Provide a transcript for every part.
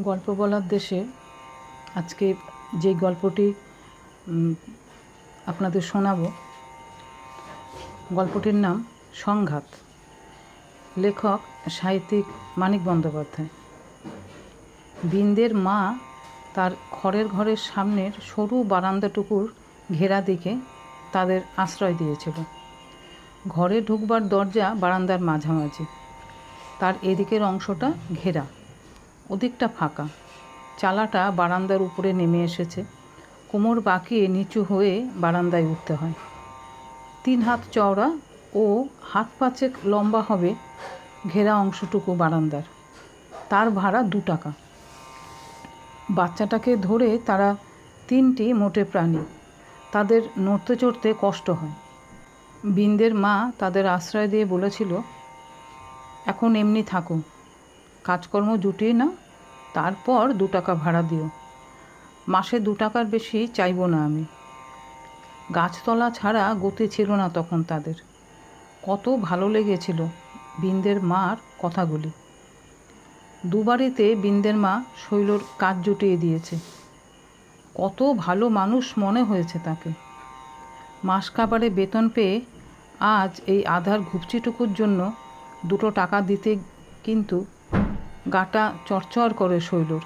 গল্প বলার দেশে আজকে যে গল্পটি আপনাদের শোনাবো, গল্পটির নাম সংঘাত। লেখক, সাহিত্যিক মানিক বন্দ্যোপাধ্যায়। বিন্দের মা তার খড়ের ঘরের সামনের সরু বারান্দাটুকুর ঘেরা দিকে তাদের আশ্রয় দিয়েছিল। ঘরে ঢুকবার দরজা বারান্দার মাঝামাঝি। তার এদিকের অংশটা ঘেরা। ওদিকটা ফাঁকা। চালাটা বারান্দার উপরে নেমে এসেছে। কোমর বাঁকিয়ে নিচু হয়ে বারান্দায় উঠতে হয়। তিন হাত চওড়া ও হাত পাঁচেক লম্বা হবে ঘেরা অংশটুকু বারান্দার। তার ভাড়া দু টাকা। বাচ্চাটাকে ধরে তারা তিনটি মোটে প্রাণী। তাদের নড়তে চড়তে কষ্ট হয়। বিন্দের মা তাদের আশ্রয় দিয়ে বলেছিল, এখন এমনি থাকো। কাজকর্ম জুটিয়ে না তারপর দু টাকা ভাড়া দিও। মাসে দু টাকার বেশি চাইব না আমি। গাছতলা ছাড়া গতি ছিল না তখন তাদের। কত ভালো লেগেছিল বিন্দের মার কথাগুলি। দুবারিতে বিন্দের মা শৈলর কাজ জুটিয়ে দিয়েছে। কত ভালো মানুষ মনে হয়েছে তাকে। মাস কাবারে বেতন পেয়ে আজ এই আধার ঘুপচিটুকুর জন্য দুটো টাকা দিতে কিন্তু গাটা চরচর করে শৈলর।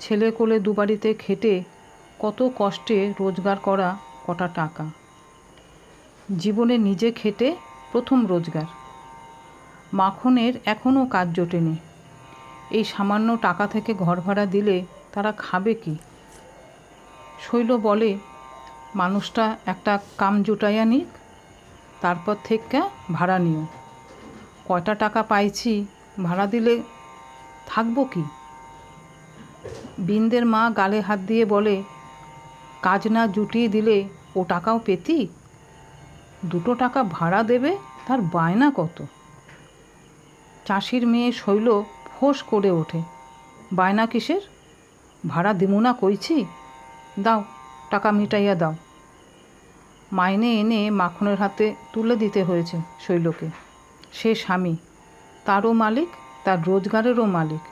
ছেলে কোলে দুবারিতে খেটে কত কষ্টে রোজগার করা কটা টাকা। জীবনে নিজে খেটে প্রথম রোজগার। মাখনের এখনও কাজ জোটেনি। এই সামান্য টাকা থেকে ঘর ভাড়া দিলে তারা খাবে কি? শৈল বলে, মানুষটা একটা কাম জুটাইয়া নিক তারপর থেকে ভাড়া নিও। কয়টা টাকা পাইছি ভাড়া দিলে থাকব কি? বিন্দের মা গালে হাত দিয়ে বলে, কাজ না জুটিয়ে দিলে ও টাকাও পেতি? দুটো টাকা ভাড়া দেবে, তার বায়না কত? চাষির মেয়ে শৈল ফোঁস করে ওঠে, বায়না কিসের? ভাড়া দিমু না কইছি? দাও, টাকা মিটাইয়া দাও। মাইনে এনে মাখনের হাতে তুলে দিতে হয়েছে শৈলকে। সে স্বামী, তারও মালিক তার রোজগারেরও মালিক।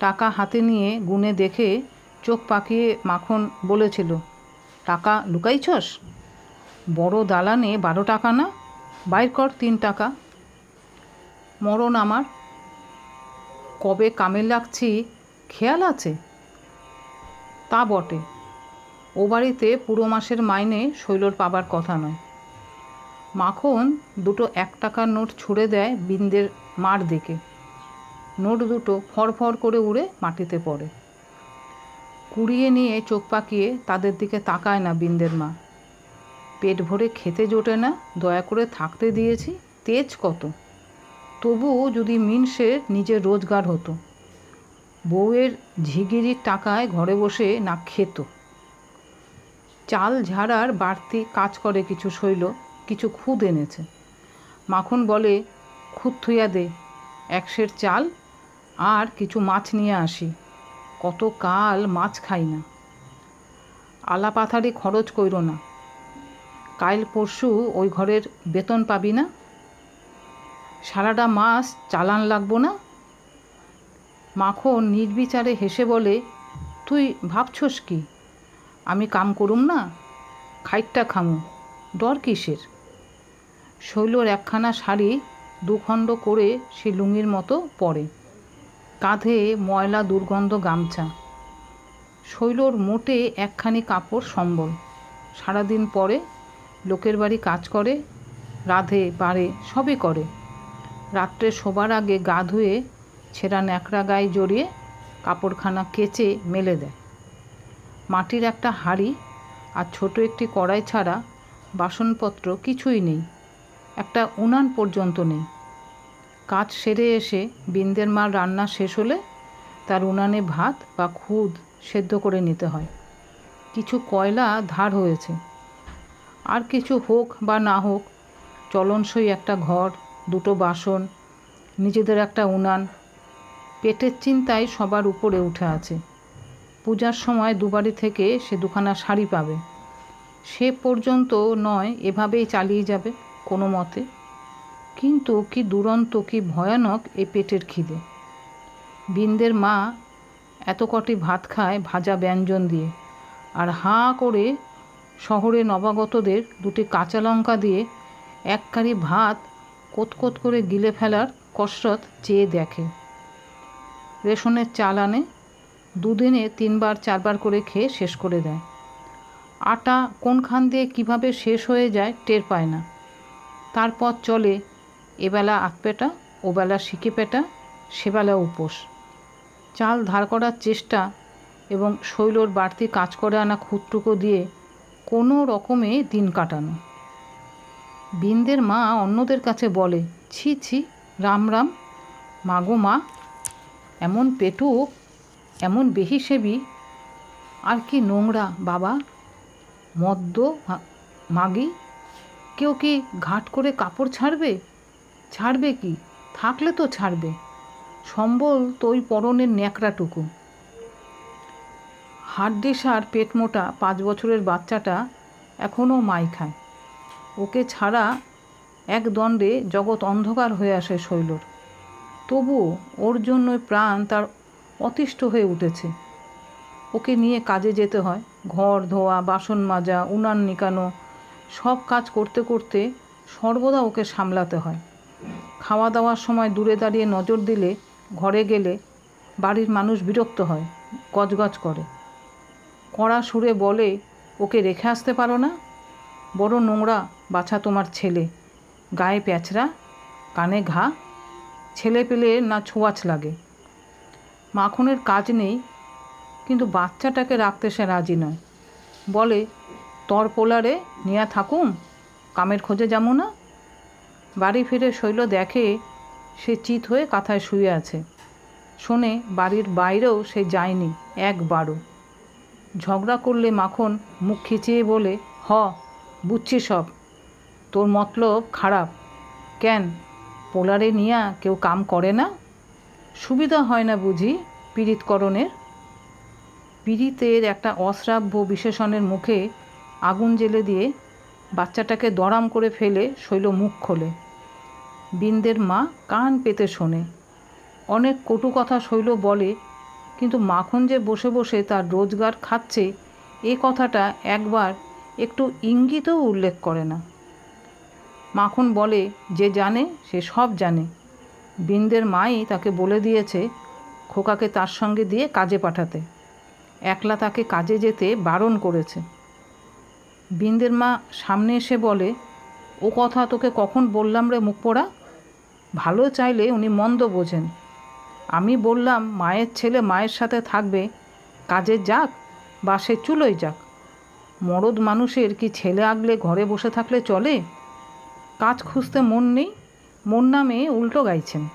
টাকা হাতে নিয়ে গুনে দেখে চোখ পাকিয়ে মাখন বলেছিল, টাকা লুকাইছস? বড় দালানে বারো টাকা না? বাইর কর তিন টাকা। মরণ আমার। কবে কামে লাগছি খেয়াল আছে? তা বটে। ও বাড়িতে পুরো মাসের মাইনে শৈলর পাবার কথা নয়। মাখন দুটো এক টাকার নোট ছুঁড়ে দেয় বিন্দের মার দিকে। নোট দুটো ফরফর করে উড়ে মাটিতে পড়ে। কুড়িয়ে নিয়ে চোখ পাকিয়ে তাদের দিকে তাকায় না বিন্দের মা। পেট ভরে খেতে জোটে না, দয়া করে থাকতে দিয়েছি, তেজ কত? তবুও যদি মিনসের নিজের রোজগার হতো। বউয়ের ঝিগিরির টাকায় ঘরে বসে না খেত। চাল ঝাড়ার বাড়তি কাজ করে কিছু শৈল কিছু খুদ এনেছে। মাখন বলে, খুদ থুইয়া দে, একশের চাল আর কিছু মাছ নিয়ে আসি। কত কাল মাছ খাই না। আলা পাথারি খরচ কইর না। কাল পরশু ওই ঘরের বেতন পাবি না। সারাটা মাস চালান লাগবো না। মাখন নির্বিচারে হেসে বলে, তুই ভাবছস কি? আমি কাম করুম না? খাইটটা খামু। ডর কিসের? শৈলর একখানা শাড়ি দুখণ্ড করে সে লুঙ্গির মতো পরে। কাঁধে ময়লা দুর্গন্ধ গামছা। শৈলর মোটে একখানি কাপড় সম্বল। সারাদিন পরে লোকের বাড়ি কাজ করে, রাধে বাড়ে সবই করে। রাত্রে শোবার আগে গা ধুয়ে ছেঁড়া ন্যাকড়া গায়ে জড়িয়ে কাপড়খানা কেচে মেলে দেয়। মাটির একটা হাঁড়ি আর ছোট একটি কড়াই ছাড়া বাসনপত্র কিছুই নেই। একটা উনান পর্যন্ত নেই। কাজ সেরে এসে বিন্দের মার রান্না শেষ হলে তার উনানে ভাত বা খুদ সেদ্ধ করে নিতে হয়। কিছু কয়লা ধার হয়েছে। আর কিছু হোক বা না হোক, চলনসই একটা ঘর, দুটো বাসন, নিজেদের একটা উনান, পেটের চিন্তায় সবার উপরে উঠে আছে। পূজার সময় দুবারি থেকে সে দুখানা শাড়ি পাবে। সে পর্যন্ত নয়, এভাবেই চালিয়ে যাবে কোনো মতে। কিন্তু কি দুরন্ত, কি ভয়ানক এ পেটের খিদে। বিন্দের মা এত কটি ভাত খায় ভাজা ব্যঞ্জন দিয়ে আর হাঁ করে শহরে নবাগতদের দুটি কাঁচা লঙ্কা দিয়ে এক কারি ভাত কোতকোত করে গিলে ফেলার কসরত চেয়ে দেখে। রেশনের চাল আনে, দুদিনে তিনবার, চারবার করে খেয়ে শেষ করে দেয়। আটা কোনখান দিয়ে কীভাবে শেষ হয়ে যায় টের পায় না। তারপর চলে এবেলা আতপেটা ওবেলা শিকে পেটা, সেবেলা উপোস। চাল ধার করার চেষ্টা এবং শৈলর বাড়তি কাজ করে আনা খুঁটটুকো দিয়ে কোনো রকমে দিন কাটানো। বিন্দের মা অন্যদের কাছে বলে, ছি ছি, রাম রাম, মাগো মা, এমন পেটুক এমন বেহিসেবি, আর কি নোংরা বাবা, মদ্য মাগি, কেউ কি ঘাট করে কাপড় ছাড়বে? ছাড়বে কি? থাকলে তো ছাড়বে। সম্বল তো ওই পরনের ন্যাকড়াটুকু। হাড্ডিস আর পেট মোটা পাঁচ বছরের বাচ্চাটা এখনও মাই খায়। ওকে ছাড়া এক দণ্ডে জগৎ অন্ধকার হয়ে আসে শৈলর। তবুও ওর জন্যই প্রাণ তার অতিষ্ঠ হয়ে উঠেছে। ওকে নিয়ে কাজে যেতে হয়। ঘর, ধোয়া, বাসন মাজা, উনান নিকানো, সব কাজ করতে করতে সর্বদা ওকে সামলাতে হয়। খাওয়া দাওয়ার সময় দূরে দাঁড়িয়ে নজর দিলে, ঘরে গেলে বাড়ির মানুষ বিরক্ত হয়, গজগজ করে। কড়া সুরে বলে, ওকে রেখে আসতে পারো না? বড় নোংরা বাছা তোমার ছেলে। গায়ে প্যাঁচড়া, কানে ঘা। ছেলে পেলে না ছোঁয়াচ লাগে। মাখনের কাজ নেই, কিন্তু বাচ্চাটাকে রাখতে সে রাজি নয়। বলে, তর পোলারে নিয়া থাকুম? কামের খোঁজে যাব না? বাড়ি ফিরে শৈল দেখে সে চিত হয়ে কাঁথায় শুয়ে আছে। শোনে বাড়ির বাইরেও সে যায়নি একবারও। ঝগড়া করলে মাখন মুখ খিচিয়ে বলে, হ, বুঝছি সব। তোর মতলব খারাপ। কেন, পোলারে নিয়া কেউ কাম করে না? সুবিধা হয় না বুঝি পীড়িতকরণের? পীড়িতের একটা অশ্রাব্য বিশেষণের মুখে আগুন জেলে দিয়ে বাচ্চাটাকে দরাম করে ফেলে শৈল মুখ খোলে। বিন্দের মা কান পেতে শোনে। অনেক কটু কথা শৈল বলে, কিন্তু মাখন যে বসে বসে তার রোজগার খাচ্ছে, এ কথাটা একবার একটু ইঙ্গিতও উল্লেখ করে না। মাখন বলে, যে জানে, সে সব জানে। বিন্দের মাই তাকে বলে দিয়েছে খোকাকে তার সঙ্গে দিয়ে কাজে পাঠাতে। একলা তাকে কাজে যেতে বারণ করেছে। বিন্দের মা সামনে এসে বলে, ও কথা তোকে কখন বললাম রে মুখ পোড়া? ভালো চাইলে উনি মন্দ বোঝেন। আমি বললাম, মায়ের ছেলে মায়ের সাথে থাকবে, কাজে যাক বা সে চুলোই যাক। মরদ মানুষের কি ছেলে আগলে ঘরে বসে থাকলে চলে? কাজ খুঁজতে মন নেই, মন নামে উল্টো গাইছেন।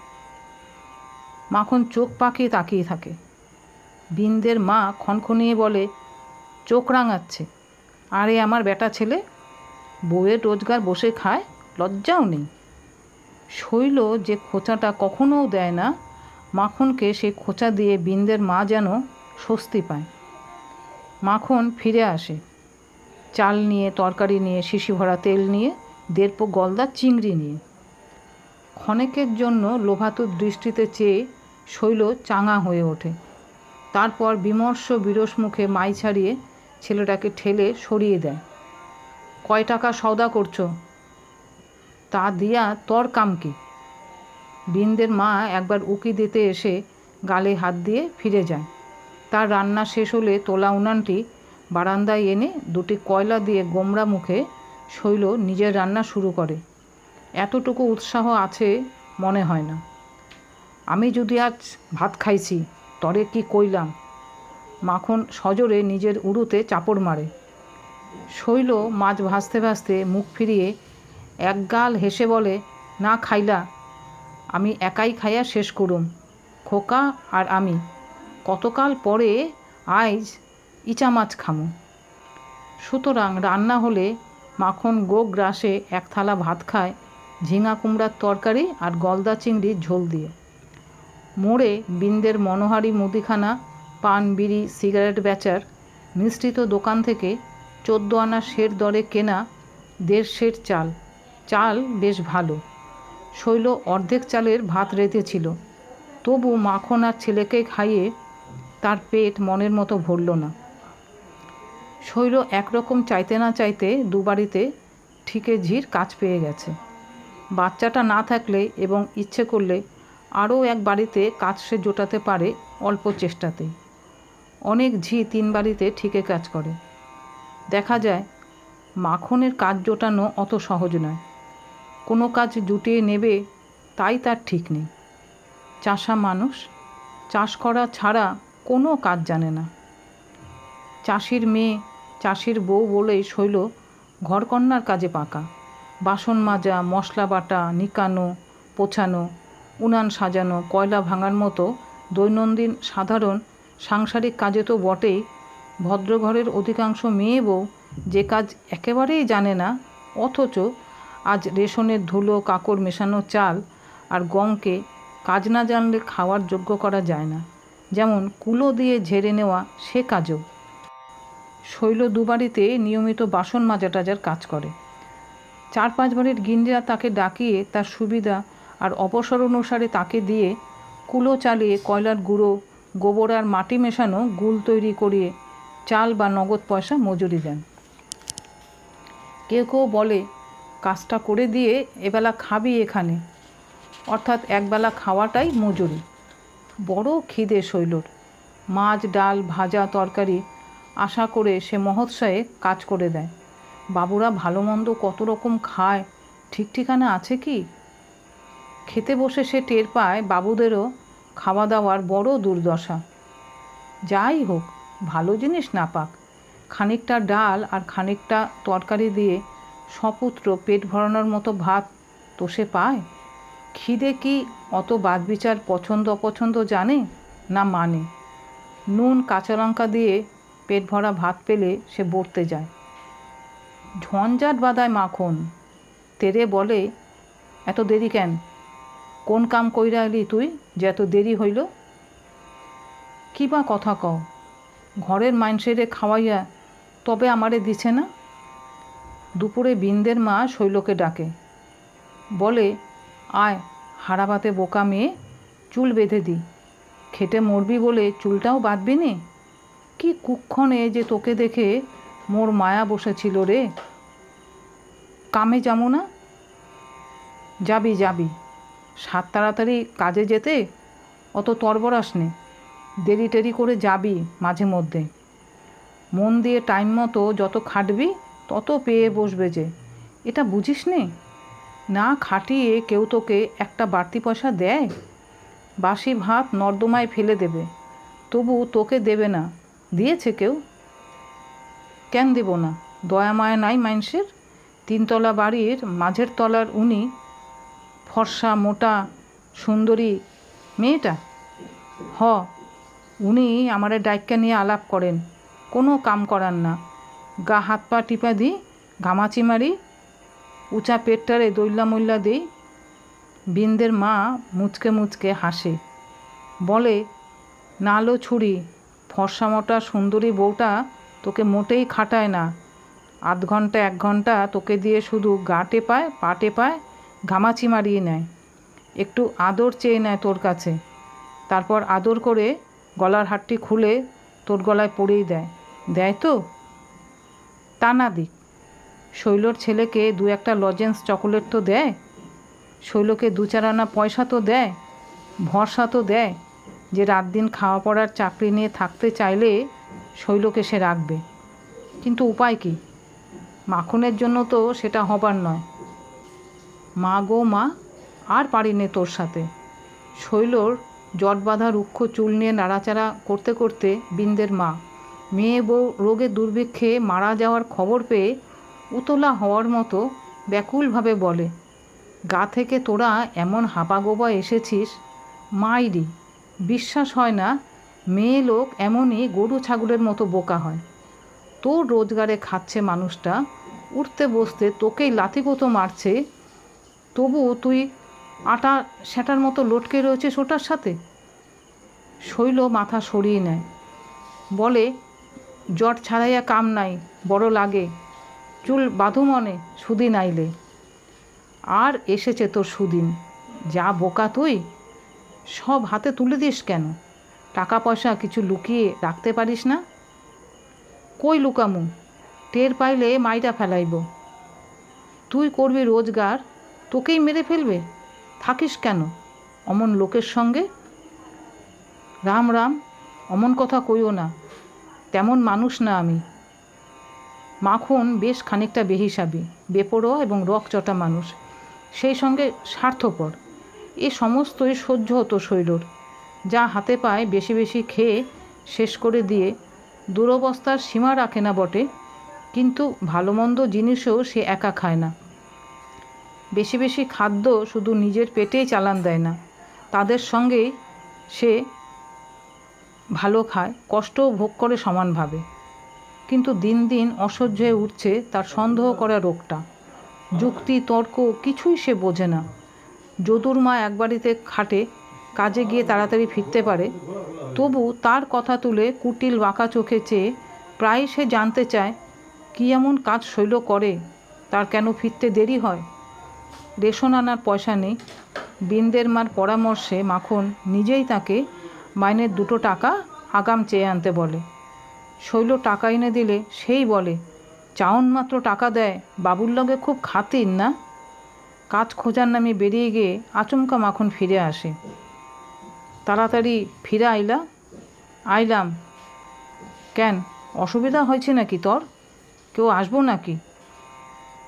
মাখন চোখ পাকিয়ে তাকিয়ে থাকে। বিন্দের মা খনখনিয়ে বলে, চোখ রাঙাচ্ছে। আরে আমার বেটা ছেলে, বউয়ের রোজগার বসে খায়, লজ্জাও নেই। শৈল যে খোঁচাটা কখনও দেয় না, মাখনকে সেই খোঁচা দিয়ে বিন্দের মা যেন স্বস্তি পায়। মাখন ফিরে আসে। চাল নিয়ে, তরকারি নিয়ে, শিশি ভরা তেল নিয়ে, দেড়পো গলদা চিংড়ি নিয়ে। ক্ষণেকের জন্য লোভাতুর দৃষ্টিতে চেয়ে শৈল চাঙা হয়ে ওঠে। তারপর বিমর্ষ বিরস মুখে মাই ছাড়িয়ে ছেলেটাকে ঠেলে সরিয়ে দেয়। কয় টাকা সওদা করছ? তা দিয়া তর কাম কি? বিন্দের মা একবার উকি দিতে এসে গালে হাত দিয়ে ফিরে যায়। তার রান্না শেষ হলে তোলা উনানটি বারান্দায় এনে দুটি কয়লা দিয়ে গোমরা মুখে শৈল নিজের রান্না শুরু করে। এতটুকু উৎসাহ আছে মনে হয় না। আমি যদি আজ ভাত খাইছি, তরে কি কইলাম? মাখন সজোরে নিজের উড়ুতে চাপড় মারে। শৈল মাছ ভাসতে ভাসতে মুখ ফিরিয়ে একগাল হেসে বলে, না খাইলা, আমি একাই খাইয়া শেষ করুম, খোকা আর আমি। কতকাল পরে আইজ ইচা মাছ খামু। সুতরাং রান্না হলে মাখন গো গ্রাসে এক থালা ভাত খায়, ঝিঙা কুমড়ার তরকারি আর গলদা চিংড়ির ঝোল দিয়ে। মোড়ে বিন্দের মনোহারি মুদিখানা, পান, বিড়ি, সিগারেট বেচার মিশ্রিত দোকান থেকে চোদ্দ আনা শের দরে কেনা দেড় শের চাল। চাল বেশ ভালো। শৈল অর্ধেক চালের ভাত রেঁধেছিল। তবু মাখন আর ছেলেকে খাইয়ে তার পেট মনের মতো ভরল না। শৈল একরকম চাইতে না চাইতে দুবারিতে ঠিকে ঝির কাজ পেয়ে গেছে। বাচ্চাটা না থাকলে এবং ইচ্ছে করলে আরও এক বাড়িতে কাজ সে জোটাতে পারে অল্প চেষ্টাতেই অনেক ঝি তিন বাড়িতে ঠিকে কাজ করে। দেখা যায়, মাখনের কাজ জোটানো অত সহজ নয়। কোনো কাজ জুটিয়ে নেবে, তাই তার ঠিক নেই। চাষা মানুষ, চাষ করা ছাড়া কোনো কাজ জানে না। চাষির মেয়ে, চাষির বউ বলেই শৈল ঘরকন্যার কাজে পাকা। বাসন মাজা, মশলা বাটা, নিকানো, পোছানো, উনান সাজানো, কয়লা ভাঙার মতো দৈনন্দিন সাধারণ সাংসারিক কাজে তো বটেই। ভদ্রঘরের অধিকাংশ মেয়ে বউ যে কাজ একেবারেই জানে না, অথচ আজ রেশনের ধুলো কাকড় মেশানো চাল আর গমকে কাজ না জানলে খাওয়ার যোগ্য করা যায় না। যেমন কুলো দিয়ে ঝেড়ে নেওয়া সে কাজও। শৈল দুবারিতে নিয়মিত বাসন মাজা টাজার কাজ করে। চার পাঁচ বারের গিন্ডিরা তাকে ডাকিয়ে তার সুবিধা আর অবসর অনুসারে তাকে দিয়ে কুলো চালিয়ে কয়লার গুঁড়ো, গোবর আর মাটি মেশানো গুল তৈরি করিয়ে চাল বা নগদ পয়সা মজুরি দেন। কেউ কেউ বলে কাজটা করে দিয়ে এবেলা খাবি এখানে। অর্থাৎ একবেলা খাওয়াটাই মজুরি। বড় খিদে শৈলর। মাছ, ডাল, ভাজা তরকারি আশা করে সে মহোৎসাহে কাজ করে দেয়। বাবুরা ভালো মন্দ কত রকম খায়, ঠিক ঠিকানা আছে কি? খেতে বসে সে টের পায় বাবুদেরও খাওয়া দাওয়ার বড় দুর্দশা। যাই হোক, ভালো জিনিস না পাক। খানিকটা ডাল আর খানিকটা তরকারি দিয়ে সপুত্র পেট ভরানোর মতো ভাত তো সে পায়? খিদে কি অত বাদবিচার পছন্দ অপছন্দ জানে না মানে? নুন, কাঁচা লঙ্কা দিয়ে পেট ভরা ভাত পেলে সে বর্তে যায়। ঝঞ্ঝাট বাদায় মাখন। তেরে বলে, এত দেরি কেন? কোন কাম কইরা এলি তুই যে এত দেরি হইল? কি বা কথা কও? ঘরের মাইনসেরে খাওয়াইয়া তবে আমারে দিছে না? দুপুরে বিন্দের মা শৈলকে ডাকে। বলে, আয়, হারাবাতে বোকা মেয়ে, চুল বেঁধে দি। খেটে মরবি বলে চুলটাও বাঁধবি নে? কি কুক্ষণে যে তোকে দেখে মোর মায়া বসেছিল রে। কামে যাব না? যাবি যাবি। সাত তাড়াতাড়ি কাজে যেতে? অত তরবরাস নে। দেরি টেরি করে যাবি মাঝে মধ্যে। মন দিয়ে টাইম মতো যত খাটবি তত পেয়ে বসবে যে। এটা বুঝিস নে না খাটিয়ে কেউ তোকে একটা বাড়তি পয়সা দেয়? বাসি ভাত নর্দমায় ফেলে দেবে। তবু তোকে দেবে না। দিয়েছে কেউ? কেন দেব না? দয়া মায়া নাই মাইনসের তিনতলা বাড়ির মাঝের তলার উনি ফর্সা, মোটা, সুন্দরী মেয়েটা? হ, উনি আমারে ডাইক্কা নিয়ে আলাপ করেন। কোনো কাম করান না। গা হাত পা টিপা দিই, ঘামাচি মারি, উঁচা পেটটারে দৈল্লা মল্লা দিই। বিন্দের মা মুচকে মুচকে হাসে। বলে, নালো ছুরি, ফর্সা মোটা সুন্দরী বউটা তোকে মোটেই খাটায় না। আধ ঘণ্টা, এক ঘণ্টা তোকে দিয়ে শুধু গা টেপায়, পা টেপায়, ঘামাচি মারিয়ে নেয়। একটু আদর চেয়ে নেয় তোর কাছে। তারপর আদর করে গলার হাটটি খুলে তোর গলায় পড়েই দেয়। দেয় তো? তা না দিক শৈলর ছেলেকে দু একটা লজেন্স চকোলেট তো দেয়। শৈলকে দু চার আনা পয়সা তো দেয়, ভরসা তো দেয় যে রাত দিন খাওয়া পড়ার চাকরি নিয়ে থাকতে চাইলে শৈলকে সে রাখবে। কিন্তু উপায় কি? মাখনের জন্য তো সেটা হবার নয়। মা গো মা, আর পারিনে তোর সাথে। শৈলর জট বাঁধা রুক্ষ চুল নিয়ে নাড়াচাড়া করতে করতে বিন্দের মা মেয়ে বউ রোগে দুর্ভিক্ষে মারা যাওয়ার খবর পেয়ে উতলা হওয়ার মতো ব্যাকুলভাবে বলে, গা থেকে তোরা এমন হাবাগোবা এসেছিস, মাইরি, বিশ্বাস হয় না মেয়ে লোক এমনই গরু ছাগলের মতো বোকা হয়। তোর রোজগারে খাচ্ছে মানুষটা, উঠতে বসতে তোকেই লাথিগোতো মারছে, তবু তুই আটা সেটার মতো লটকে রয়েছিস ওটার সাথে? শৈল মাথা সরিয়ে নেয়। বলে জট ছাড়াইয়া কাম নাই, বড় লাগে। চুল বাঁধু মনে, সুদিন আইলে। আর এসেছে তোর সুদিন, যা বোকা তুই? সব হাতে তুলে দিস কেন? টাকা পয়সা কিছু লুকিয়ে রাখতে পারিস না? কই লুকামু? টের পাইলে মাইটা ফেলাইব। তুই করবি রোজগার, তোকেই মেরে ফেলবে? থাকিস কেন? অমন লোকের সঙ্গে? রাম রাম, অমন কথা কইও না। তেমন মানুষ না আমি। মাখন বেশ খানিকটা বেহিসাবি, বেপরোয়া এবং রকচটা মানুষ। সেই সঙ্গে স্বার্থপর। এ সমস্তই সহ্য হতো শৈলর। যা হাতে পায় বেশি বেশি খেয়ে শেষ করে দিয়ে দুরবস্থার সীমা রাখে না বটে, কিন্তু ভালো মন্দ জিনিসও সে একা খায় না। বেশি বেশি খাদ্য শুধু নিজের পেটেই চালান দেয় না, তাদের সঙ্গেই সে ভালো খায়, কষ্টও ভোগ করে সমানভাবে। কিন্তু দিন দিন অসহ্য হয়ে উঠছে তার সন্দেহ করা রোগটা। যুক্তি, তর্ক কিছুই সে বোঝে না। যদুর মা এক বাড়িতে খাটে, কাজে গিয়ে তাড়াতাড়ি ফিরতে পারে। তবু তার কথা তুলে কুটিল বাঁকা চোখে চেয়ে প্রায় সে জানতে চায়, কী এমন কাজ শৈল করে, তার কেন ফিরতে দেরি হয়? রেশন আনার পয়সা নেই। বিন্দের মার পরামর্শে মাখন নিজেই তাকে মাইনের দুটো টাকা আগাম চেয়ে আনতে বলে। শৈল টাকা এনে দিলে সেই বলে চাউন মাত্র টাকা দেয়, বাবুর লগে খুব খাতির না? কাজ খোঁজার নামে বেরিয়ে গিয়ে আচমকা মাখন ফিরে আসে। তাড়াতাড়ি ফিরে আইলা, আইলাম। কেন, অসুবিধা হয়েছে নাকি তোর? কেউ আসব নাকি?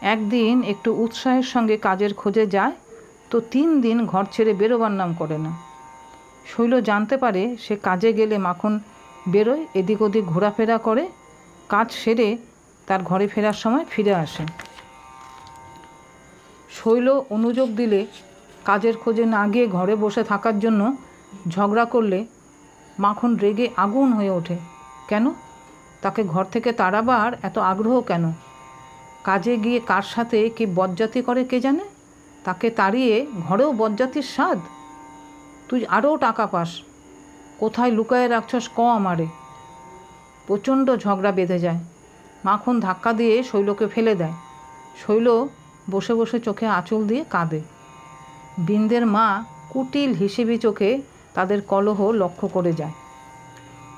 একদিন একটু উৎসাহের সঙ্গে কাজের খোঁজে যায়, তো তিন দিন ঘর ছেড়ে বেরোবার নাম করে না। শৈল জানতে পারে সে কাজে গেলে মাখন বেরোয় এদিক ওদিক ঘোরাফেরা করে, কাজ সেরে তার ঘরে ফেরার সময় ফিরে আসে। শৈল অনুযোগ দিলে কাজের খোঁজে না গিয়ে ঘরে বসে থাকার জন্য ঝগড়া করলে মাখন রেগে আগুন হয়ে ওঠে। কেন? তাকে ঘর থেকে তাড়াবার এত আগ্রহ কেন? কাজে গিয়ে কার সাথে কি বজ্জাতি করে কে জানে? তাকে তাড়িয়ে ঘরেও বজ্জাতির স্বাদ? তুই আরও টাকা পাস। কোথায় লুকায়ে রাখছস ক আমারে। প্রচণ্ড ঝগড়া বেঁধে যায়। মাখন ধাক্কা দিয়ে শৈলকে ফেলে দেয়। শৈল বসে বসে চোখে আঁচল দিয়ে কাঁদে। বিন্দের মা কুটিল হিসেবি চোখে তাদের কলহ লক্ষ্য করে যায়।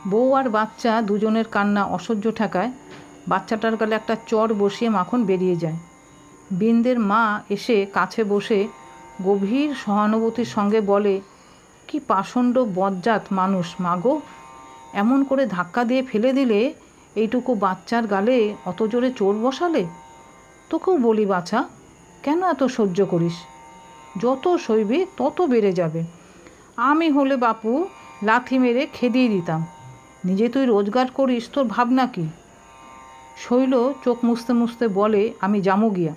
বউ আর বাচ্চা দুজনের কান্না অসহ্য ঠেকায়। বাচ্চাটার গালে একটা চর বসিয়ে মাখন বেরিয়ে যায়। বিন্দের মা এসে কাছে বসে গভীর সহানুভূতির সঙ্গে বলে কি পাষণ্ড বজ্জাত মানুষ মাগো এমন করে ধাক্কা দিয়ে ফেলে দিলে এইটুকু বাচ্চার গালে অত জোরে চোর বসালে? তোকেও বলি বাছা, কেন এত সহ্য করিস? যত সইবি তত বেড়ে যাবে। আমি হলে বাপু লাথি মেরে খেদিয়ে দিতাম। নিজে তুই রোজগার করিস, তোর ভাবনা কি? শৈল চোখ মুছতে মুছতে বলে, আমি জামু গিয়া।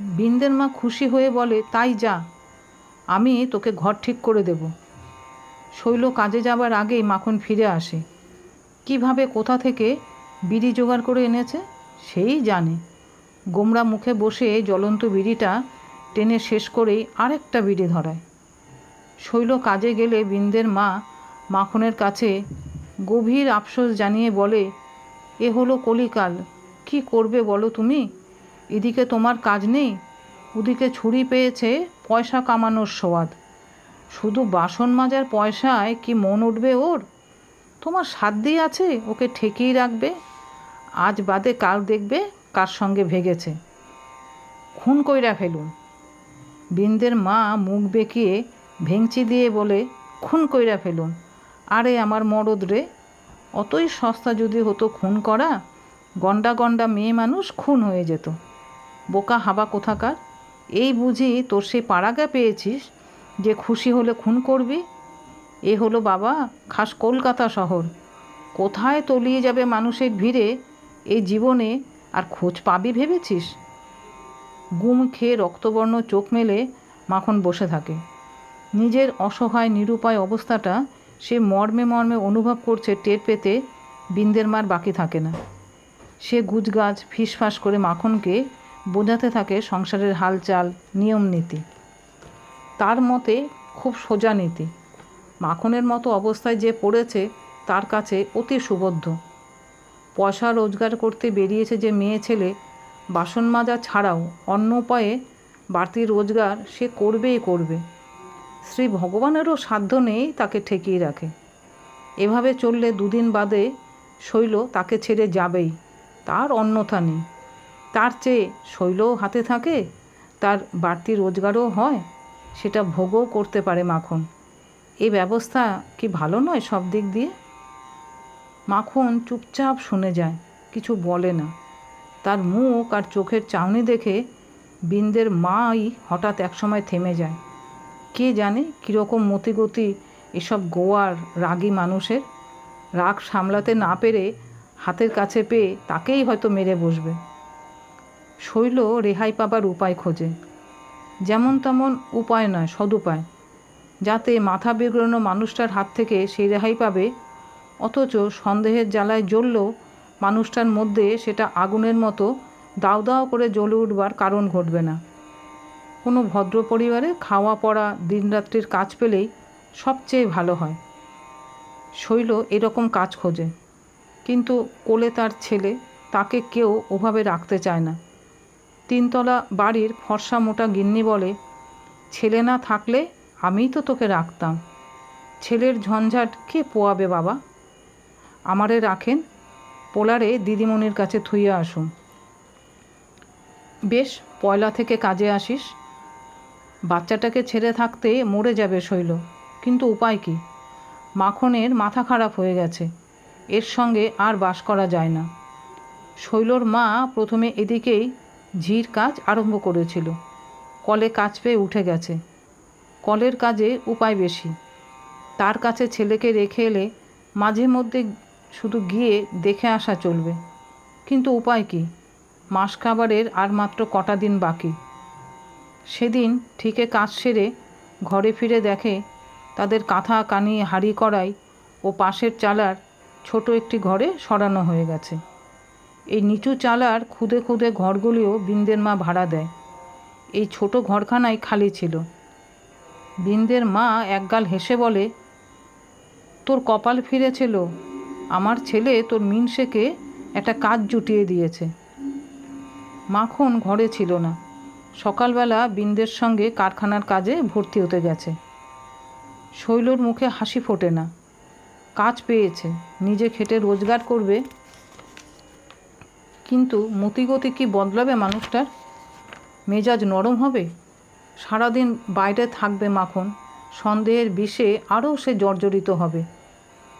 বিন্দের মা খুশি হয়ে বলে, তাই যা। আমি তোকে ঘর ঠিক করে দেব। শৈল কাজে যাবার আগেই মাখন ফিরে আসে। কীভাবে, কোথা থেকে বিড়ি জোগাড় করে এনেছে, সেই জানে। গোমরা মুখে বসে জ্বলন্ত বিড়িটা টেনে শেষ করেই আরেকটা বিড়ি ধরায়। শৈল কাজে গেলে বিন্দের মা মাখনের কাছে গভীর আফসোস জানিয়ে বলে, এ হলো কলিকাল, কি করবে বলো তুমি? এদিকে তোমার কাজ নেই? ওদিকে ছুরি পেয়েছে পয়সা কামানোর সোয়াদ। শুধু বাসন মাজার পয়সায় কি মন উঠবে ওর? তোমার সাধ্যই আছে, ওকে ঠেকিয়ে রাখবে। আজ বাদে কাল দেখবে কার সঙ্গে ভেগেছে। খুন কইরা ফেলুন। বিন্দের মা মুখ বেঁকিয়ে ভেংচি দিয়ে বলে, খুন কইরা ফেলুন। আরে আমার মরদ রে, অতই সস্তা যদি হতো খুন করা গন্ডা গন্ডা মেয়ে মানুষ খুন হয়ে যেত। বোকা হাবা কোথাকার? এই বুঝি তোর সে পাড়াগা পেয়েছিস যে খুশি হলে খুন করবি? এ হলো বাবা খাস কলকাতা শহর। কোথায় তলিয়ে যাবে মানুষের ভিড়ে এই জীবনে আর খোঁজ পাবি ভেবেছিস? গুম খেয়ে রক্তবর্ণ চোখ মেলে মাখন বসে থাকে। নিজের অসহায় নিরুপায় অবস্থাটা সে মর্মে মর্মে অনুভব করছে টের পেতে বিন্দের মার বাকি থাকে না। সে গুজগাছ ফিসফাস করে মাখনকে বোঝাতে থাকে সংসারের হালচাল নিয়ম নীতি তার মতে খুব সোজা নীতি। মাখনের মতো অবস্থায় যে পড়েছে, তার কাছে অতি সুবদ্ধ। পয়সা রোজগার করতে বেরিয়েছে যে মেয়ে ছেলে, বাসন মাজা ছাড়াও অন্য উপায়ে বাড়তি রোজগার সে করবেই করবে। শ্রী ভগবানেরও সাধ্য নেই তাকে ঠেকিয়ে রাখে। এভাবে চললে দুদিন বাদে শৈল তাকে ছেড়ে যাবেই, তার অন্যথা নেই। তার চেয়ে শৈলও হাতে থাকে, তার বাড়তি রোজগারও হয়, সেটা ভোগও করতে পারে মাখন। এই ব্যবস্থা কি ভালো নয় সব দিক দিয়ে? মাখন চুপচাপ শুনে যায়, কিছু বলে না। তার মুখ আর চোখের চাউনি দেখে বিন্দের মাই হঠাৎ একসময় থেমে যায়। কে জানে কীরকম মতিগতি এসব গোয়ার রাগী মানুষের। রাগ সামলাতে না পেরে হাতের কাছে পেয়ে তাকেই হয়তো মেরে বসবে। শৈল রেহাই পাবার উপায় খোঁজে। যেমন তেমন উপায় নয়, সদুপায়। যাতে মাথা বিগড়ানো মানুষটার হাত থেকে সেই রেহাই পাবে, অথচ সন্দেহের জ্বালায় জ্বললেও মানুষটার মধ্যে সেটা আগুনের মতো দাও দাও করে জ্বলে উঠবার কারণ ঘটবে না। কোনো ভদ্র পরিবারে খাওয়া পড়া, দিনরাত্রির কাজ পেলেই সবচেয়ে ভালো হয়। শৈল এরকম কাজ খোঁজে, কিন্তু কোলে তার ছেলে, তাকে কেউ ওভাবে রাখতে চায় না। তিনতলা বাড়ির ফর্সা মোটা গিন্নি বলে, ছেলে না থাকলে আমিই তো তোকে রাখতাম। ছেলের ঝঞ্ঝাট কে পোয়াবে বাবা? আমারে রাখেন, পোলারে দিদিমণির কাছে থুইয়া আসুন। বেশ, পয়লা থেকে কাজে আসিস। বাচ্চাটাকে ছেড়ে থাকতে মরে যাবে শৈল, কিন্তু উপায় কি? মাখনের মাথা খারাপ হয়ে গেছে, এর সঙ্গে আর বাস করা যায় না। শৈলর মা প্রথমে এদিকেই ঝির কাজ আরম্ভ করেছিল। কলে কাজ পেয়ে উঠে গেছে। কলের কাজে উপায় বেশি। তার কাছে ছেলেকে রেখে এলে মাঝে মধ্যে শুধু গিয়ে দেখে আসা চলবে। কিন্তু উপায় কি? মাস খাবারের আর মাত্র কটা দিন বাকি। সেদিন ঠিকে কাজ সেরে ঘরে ফিরে দেখে তাদের কাঁথা কানি হাড়ি করাই ও পাশের চালার ছোট একটি ঘরে সরানো হয়ে গেছে। এই নিচু চালার খুদে খুদে ঘরগুলিও বিন্দের মা ভাড়া দেয়। এই ছোট ঘরখানাই খালি ছিল। বিন্দের মা একগাল হেসে বলে, তোর কপাল ফিরেছিল। আমার ছেলে তোর মিনসেকে একটা কাজ জুটিয়ে দিয়েছে। মাখন ঘরে ছিল না। সকালবেলা বিন্দের সঙ্গে কারখানার কাজে ভর্তি হতে গেছে। শৈলর মুখে হাসি ফোটে না। কাজ পেয়েছে। নিজে খেটে রোজগার করবে কিন্তু মতিগতি কি বদলাবে মানুষটার? মেজাজ নরম হবে? সারাদিন বাইরে থাকবে মাখন, সন্দেহের বিষে আরও সে জর্জরিত হবে।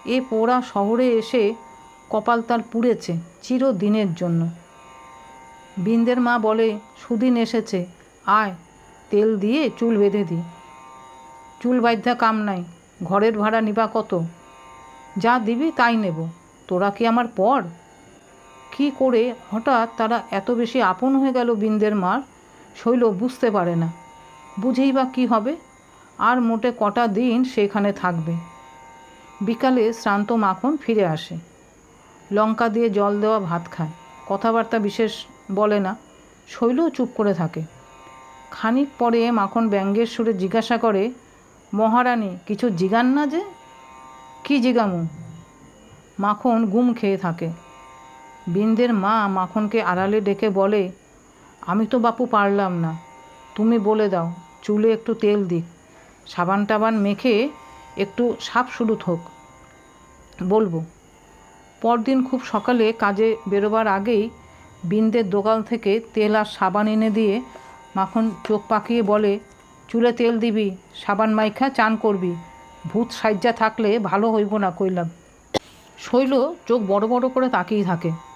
এ পোড়া শহরে এসে কপাল তার পুড়েছে চিরদিনের জন্য। বিন্দের মা বলে, সুদিন এসেছে, আয়, তেল দিয়ে চুল বেঁধে দিই চুল বাধ্যা কাম নাই, ঘরের ভাড়া নিবা কত? যা দিবি তাই নেব, তোরা কি আমার পর? কি করে হঠাৎ তারা এত বেশি আপন হয়ে গেল বিন্দের মার? শৈল বুঝতে পারে না। বুঝেই বা কী হবে? আর মোটে কটা দিন সেখানে থাকবে। বিকালে শ্রান্ত মাখন ফিরে আসে। লঙ্কা দিয়ে জল দেওয়া ভাত খায়। কথাবার্তা বিশেষ বলে না। শৈলও চুপ করে থাকে। খানিক পরে মাখন ব্যঙ্গের সুরে জিজ্ঞাসা করে, মহারানী, কিছু জিগান না যে? কি জিগামু? মাখন গুম খেয়ে থাকে। বিন্দের মা মাখনকে আড়ালে ডেকে বলে, আমি তো বাপু পারলাম না। তুমি বলে দাও, চুলে একটু তেল দিক। সাবান টাবান মেখে একটু সাপ শুরু হোক। বলব। পরদিন খুব সকালে কাজে বেরোবার আগেই বিন্দের দোকান থেকে তেল আর সাবান এনে দিয়ে মাখন চোখ পাকিয়ে বলে, চুলে তেল দিবি, সাবান মাইখা চান করবি। ভূত সাজ্জা থাকলে ভালো হইব না কইলাম। শৈল চোখ বড় বড় করে তাকিয়ে থাকে।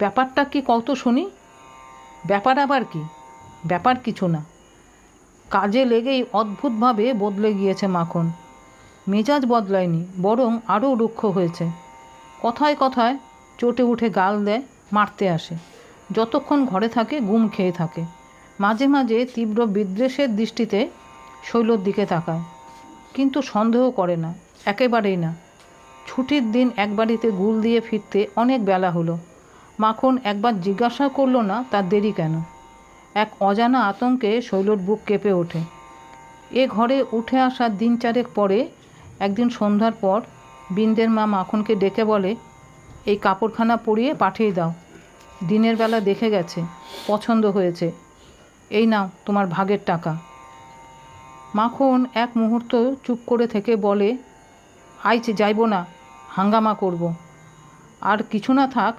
ব্যাপারটা কি কত শুনি? ব্যাপার আবার কি? ব্যাপার কিছু না। কাজে লেগেই অদ্ভুতভাবে বদলে গিয়েছে মাখন। মেজাজ বদলায়নি, বরং আরও রুক্ষ হয়েছে। কথায় কথায় চটে উঠে গাল দেয়, মারতে আসে। যতক্ষণ ঘরে থাকে গুম খেয়ে থাকে। মাঝে মাঝে তীব্র বিদ্বেষের দৃষ্টিতে শৈলর দিকে তাকায়। কিন্তু সন্দেহ করে না, একেবারেই না। ছুটির দিন এক বাড়িতে গুল দিয়ে ফিরতে অনেক বেলা হলো। মাখন একবার জিজ্ঞাসা করল না, তার দেরি কেন? এক অজানা আতঙ্কে শৈলর বুক কেঁপে ওঠে। এ ঘরে উঠে আসার দিন চারেক পরে, একদিন সন্ধ্যার পর, বিন্দের মা মাখনকে ডেকে বলে, এই কাপড়খানা পরিয়ে পাঠিয়ে দাও। দিনের বেলা দেখে গেছে, পছন্দ হয়েছে। এই নাও তোমার ভাগের টাকা। মাখন এক মুহূর্ত চুপ করে থেকে বলে আইছে যাইব না, হাঙ্গামা করব। আর কিছু না থাক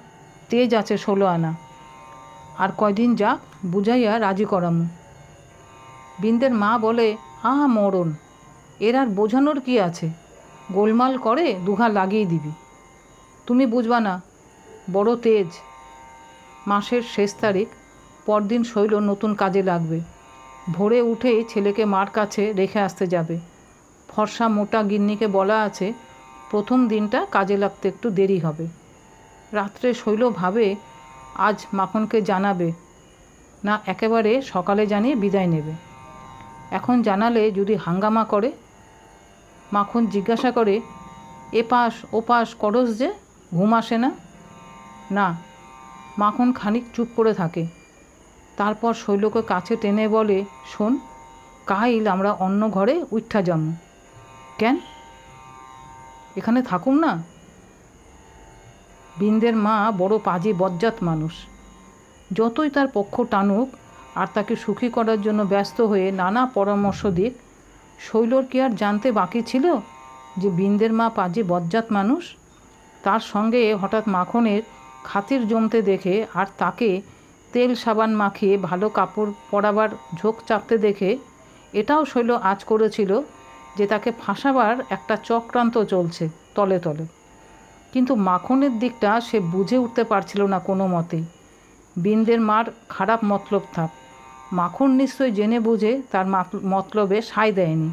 তেজ আছে ষোলো আনা। আর কয়দিন যাক বুঝাইয়া রাজি করামু। বিন্দের মা বলে, আহা, মরণ। এর আর বোঝানোর কি আছে? গোলমাল করে দুঘা লাগিয়ে দিবি। তুমি বুঝবা না, বড় তেজ। মাসের শেষ তারিখ, পরদিন শৈল নতুন কাজে লাগবে। ভোরে উঠেই ছেলেকে মার কাছে রেখে আসতে যাবে। ফর্সা মোটা গিন্নিকে বলা আছে, প্রথম দিনটা কাজে লাগতে একটু দেরি হবে। রাত্রে শৈল ভাবে, আজ মাখনকে জানাবে। না, একেবারে সকালে জানিয়ে বিদায় নেবে। এখন জানালে যদি হাঙ্গামা করে? মাখন জিজ্ঞাসা করে, এ পাশ, ও পাশ করস যে, ঘুম আসে না? না। মাখন খানিক চুপ করে থাকে। তারপর শৈলকে কাছে টেনে বলে, শোন, কাইল আমরা অন্য ঘরে উঠা যামু। কেন? এখানে থাকুম না? বিন্দের মা বড় পাজি, বজ্জাত মানুষ। যতই তার পক্ষ টানুক আর তাকে সুখী করার জন্য ব্যস্ত হয়ে নানা পরামর্শ দিক, শৈলর কি আর জানতে বাকি ছিল যে বিন্দের মা পাজি, বজ্জাত মানুষ? তার সঙ্গে হঠাৎ মাখনের খাতির জমতে দেখে আর তাকে তেল সাবান মাখিয়ে ভালো কাপড় পরাবার ঝোঁক চাপতে দেখে, এটাও শৈল আজ করেছিল যে তাকে ফাঁসাবার একটা চক্রান্ত চলছে তলে তলে। কিন্তু মাখনের দিকটা সে বুঝে উঠতে পারছিল না কোনো মতেই বিন্দের মার খারাপ মতলব থাক। মাখন নিশ্চয়ই জেনে বুঝে তার মাত- মতলবে সায় দেয়নি।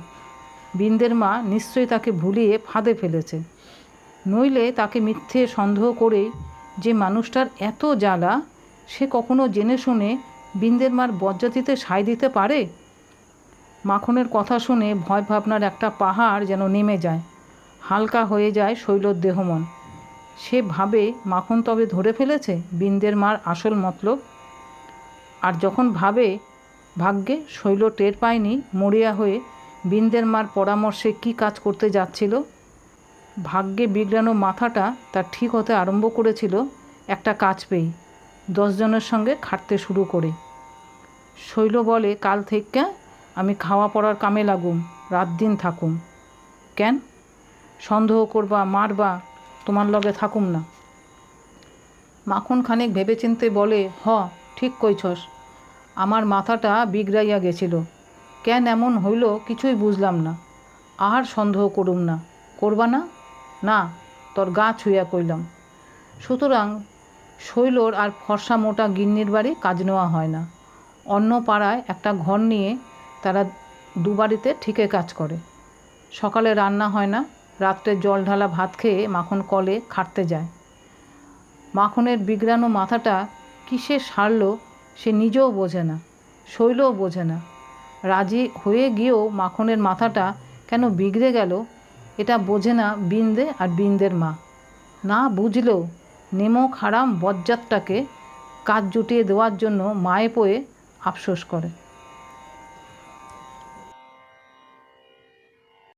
বিন্দের মা নিশ্চয়ই তাকে ভুলিয়ে ফাঁদে ফেলেছে। নইলে তাকে মিথ্যে সন্দেহ করেই যে মানুষটার এত জ্বালা, সে কখনো জেনে শুনে বিন্দের মার বজ্জাতিতে সায় দিতে পারে? মাখনের কথা শুনে ভয় ভাবনার একটা পাহাড় যেন নেমে যায়। হালকা হয়ে যায় শৈলর দেহমন সে ভাবে মাখন তবে ধরে ফেলেছে বিন্দের মার আসল মতলব? আর যখন ভাবে, ভাগ্যে শৈল টের পায়নি মরিয়া হয়ে বিন্দের মার পরামর্শে কি কাজ করতে যাচ্ছিল? ভাগ্যে বিগড়ানো মাথাটা তার ঠিক হতে আরম্ভ করেছিল একটা কাজ পেয়ে দশজনের সঙ্গে খাটতে শুরু করে। শৈল বলে, কাল থেকে আমি খাওয়া পড়ার কামে লাগুম রাত দিন থাকুম। কেন? সন্দেহ করবা, মারবা তোমার লগে থাকুম না। মাখন খানিক ভেবেচিন্তে বলে, হ, ঠিক কইছস। আমার মাথাটা বিগড়াইয়া গেছিল। কেন এমন হইল কিছুই বুঝলাম না। আহার সন্দেহ করুম না। করবা না? না, তোর গা ছুঁয়া কইলাম। সুতরাং শৈলর আর ফর্সা মোটা গিন্নির বাড়ি কাজ নেওয়া হয় না। অন্য পাড়ায় একটা ঘর নিয়ে তারা দুবাড়িতে ঠিকে কাজ করে। সকালে রান্না হয় না? রাত্রে জল ঢালা ভাত খেয়ে মাখন কলে খাটতে যায়। মাখনের বিগড়ানো মাথাটা কিসে সারল সে নিজেও বোঝে না, শৈলও বোঝে না। রাজি হয়ে গিয়েও মাখনের মাথাটা কেন বিগড়ে গেল এটা বোঝে না বিন্দে আর বিন্দের মা। না বুঝলেও নেমক হারাম বজ্জাতটাকে কাজ জুটিয়ে দেওয়ার জন্য মায়ে পয়ে আফসোস করে।